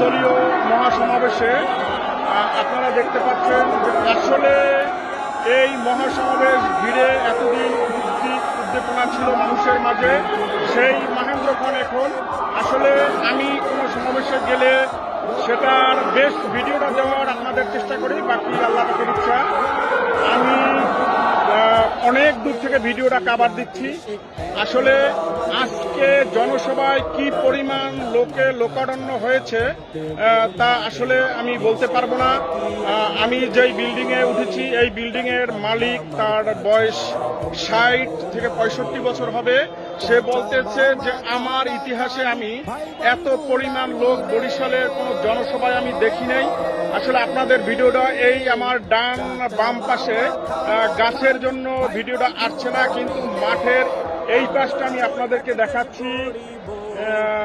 দলীয় মহাসমাবেশে আপনারা দেখতে পাচ্ছেন যে আসলে এই মহাসমাবেশ ঘিরে এতদিন উদ্দীপ উদ্দীপনা ছিল মানুষের মাঝে। সেই মহেন্দ্র খান এখন, আসলে আমি কোনো সমাবেশে গেলে সেটার বেস্ট ভিডিওটা দেওয়ার আপনাদের চেষ্টা করি, বাকি আল্লাহ পাকের ইচ্ছা। আমি অনেক দূর থেকে ভিডিওটা কাভার দিচ্ছি। আসলে আজকে জনসভায় কি পরিমাণ লোকে লোকারণ্য হয়েছে তা আসলে আমি বলতে পারব না। আমি যেই বিল্ডিংয়ে উঠেছি, এই বিল্ডিংয়ের মালিক তার বয়স ষাট থেকে পঁয়ষট্টি বছর হবে। সে বলতেছে যে, আমার ইতিহাসে আমি এত পরিমাণ লোক বরিশালের কোনো জনসভায় আমি দেখি নাই। আসলে আপনাদের ভিডিওটা এই আমার ডান বাম পাশে গাছের জন্য ভিডিওটা আসছে না, কিন্তু মাঠের এই পাশটা আমি আপনাদেরকে দেখাচ্ছি